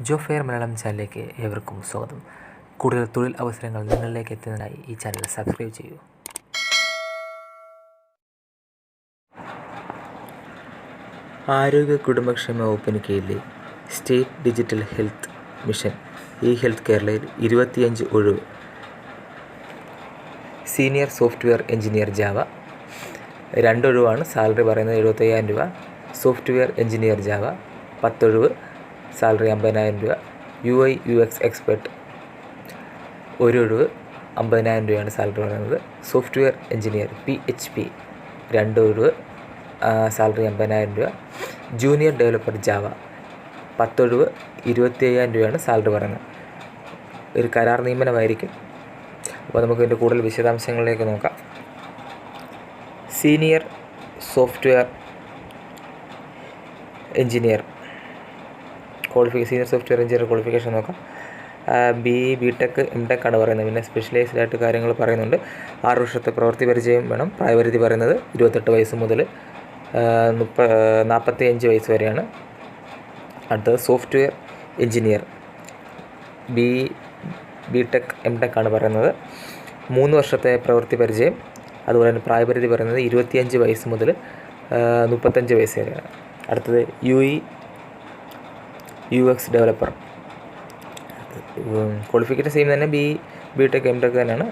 ജോ fair Malayalam ചാനലിലേക്ക് ഏവർക്കും സ്വാഗതം. കൂടുതൽ തൊഴിൽ അവസരങ്ങൾ നിങ്ങളിലേക്ക് എത്തുന്നതിനായി ഈ ചാനൽ സബ്സ്ക്രൈബ് ചെയ്യൂ. ആരോഗ്യ കുടുംബക്ഷേമ വകുപ്പിന് കീഴിലെ state digital health mission e health കേരളയിൽ ഇരുപത്തിയഞ്ച് ഒഴിവ്. Senior software engineer Java. രണ്ടൊഴിവാണ് salary പറയുന്നത് എഴുപത്തയ്യായിരം രൂപ. Software engineer Java. പത്തൊഴിവ്. സാലറി അമ്പതിനായിരം രൂപ. U I U X expert. ഒരു ഒഴിവ് അമ്പതിനായിരം രൂപയാണ് സാലറി പറയുന്നത്. Software engineer P H P. രണ്ട് ഒഴിവ് സാലറി അമ്പതിനായിരം രൂപ. Junior developer Java. പത്തൊഴിവ് ഇരുപത്തി അയ്യായിരം രൂപയാണ് സാലറി പറയുന്നത്. ഒരു കരാർ നിയമനമായിരിക്കും. അപ്പോൾ നമുക്ക് ഇതിന്റെ കൂടുതൽ വിശദാംശങ്ങളിലേക്ക് നോക്കാം. സീനിയർ സോഫ്റ്റ്വെയർ എഞ്ചിനീയർ ക്വാളിഫി സീനിയർ സോഫ്റ്റ്വെയർ എഞ്ചിനീയർ ക്വാളിഫിക്കേഷൻ നോക്കാം. B E B tech M tech ആണ് പറയുന്നത്. പിന്നെ സ്പെഷ്യലൈസ്ഡ് ആയിട്ട് കാര്യങ്ങൾ പറയുന്നുണ്ട്. ആറ് വർഷത്തെ പ്രവൃത്തി പരിചയം വേണം. പ്രായപരിധി പറയുന്നത് ഇരുപത്തെട്ട് വയസ്സ് മുതൽ മുപ്പ നാൽപ്പത്തി അഞ്ച് വയസ്സ് വരെയാണ്. അടുത്തത് software engineer B B tech M tech ആണ് പറയുന്നത്. മൂന്ന് വർഷത്തെ പ്രവൃത്തി പരിചയം. അതുപോലെ തന്നെ പ്രായപരിധി പറയുന്നത് ഇരുപത്തിയഞ്ച് വയസ്സ് മുതൽ മുപ്പത്തഞ്ച് വയസ്സ് വരെയാണ്. അടുത്തത് U E U X developer qualification same തന്നെ B B tech M tech തന്നെയാണ്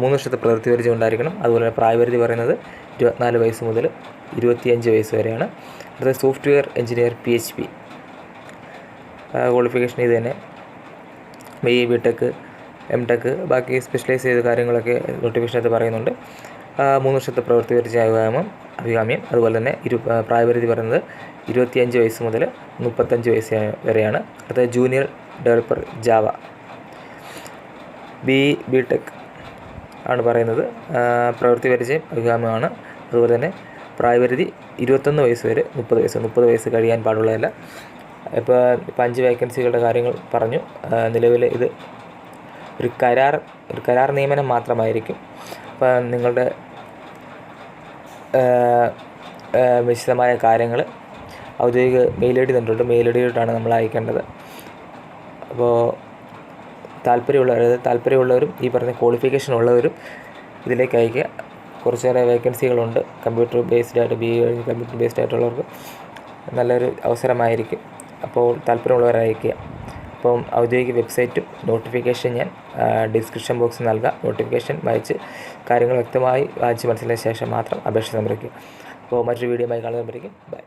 മൂന്ന് വർഷത്തെ പ്രവൃത്തി പരിചയം ഉണ്ടായിരിക്കണം. അതുപോലെ തന്നെ പ്രായപരിധി പറയുന്നത് ഇരുപത്തിനാല് വയസ്സ് മുതൽ ഇരുപത്തിയഞ്ച് വയസ്സ് വരെയാണ്. അടുത്തത് software engineer P H P qualification ഇത് തന്നെ. B B tech M tech ബാക്കി സ്പെഷ്യലൈസ് ചെയ്ത കാര്യങ്ങളൊക്കെ നോട്ടിഫിക്കേഷനകത്ത് പറയുന്നുണ്ട്. മൂന്ന് വർഷത്തെ പ്രവൃത്തി പരിചയ അഭികാമ്യം അഭികാമ്യം അതുപോലെ തന്നെ ഇരു പ്രായപരിധി പറയുന്നത് ഇരുപത്തിയഞ്ച് വയസ്സ് മുതൽ മുപ്പത്തഞ്ച് വയസ്സ് വരെയാണ്. അടുത്തത് junior developer Java. B B tech ആണ് പറയുന്നത്. പ്രവൃത്തി പരിചയം അഭികാമ്യമാണ്. അതുപോലെ തന്നെ പ്രായപരിധി ഇരുപത്തൊന്ന് വയസ്സ് വരെ മുപ്പത് വയസ്സ് മുപ്പത് വയസ്സ് കഴിയാൻ പാടുള്ളതല്ല. ഇപ്പോൾ ഇപ്പം അഞ്ച് വേക്കൻസികളുടെ കാര്യങ്ങൾ പറഞ്ഞു. നിലവിൽ ഇത് ഒരു കരാർ ഒരു കരാർ നിയമനം മാത്രമായിരിക്കും. അപ്പം നിങ്ങളുടെ വിശദമായ കാര്യങ്ങൾ ഔദ്യോഗിക മെയിൽ ഐ ഡി തന്നിട്ടുണ്ട്. മെയിൽ ഐ ഡിയിലോട്ടാണ് നമ്മൾ അയക്കേണ്ടത്. അപ്പോൾ താല്പര്യമുള്ളവർ അതായത് താല്പര്യമുള്ളവരും ഈ പറഞ്ഞ ക്വാളിഫിക്കേഷൻ ഉള്ളവരും ഇതിലേക്ക് അയക്കുക കുറച്ചേറെ വേക്കൻസികളുണ്ട് കമ്പ്യൂട്ടർ ബേസ്ഡ് ആയിട്ട് ബി എ കമ്പ്യൂട്ടർ ബേസ്ഡ് ആയിട്ടുള്ളവർക്ക് നല്ലൊരു അവസരമായിരിക്കും. അപ്പോൾ താല്പര്യമുള്ളവരെ അയക്കുക അപ്പം ഔദ്യോഗിക വെബ്സൈറ്റും നോട്ടിഫിക്കേഷൻ ഞാൻ ഡിസ്ക്രിപ്ഷൻ ബോക്സിൽ നൽകാം. നോട്ടിഫിക്കേഷൻ വായിച്ച് കാര്യങ്ങൾ വ്യക്തമായി വായിച്ച് മനസ്സിലായ ശേഷം മാത്രം അപേക്ഷ സമർപ്പിക്കുക. അപ്പോൾ മറ്റൊരു വീഡിയോ ആയി കാണുന്നവരേക്കും ബൈ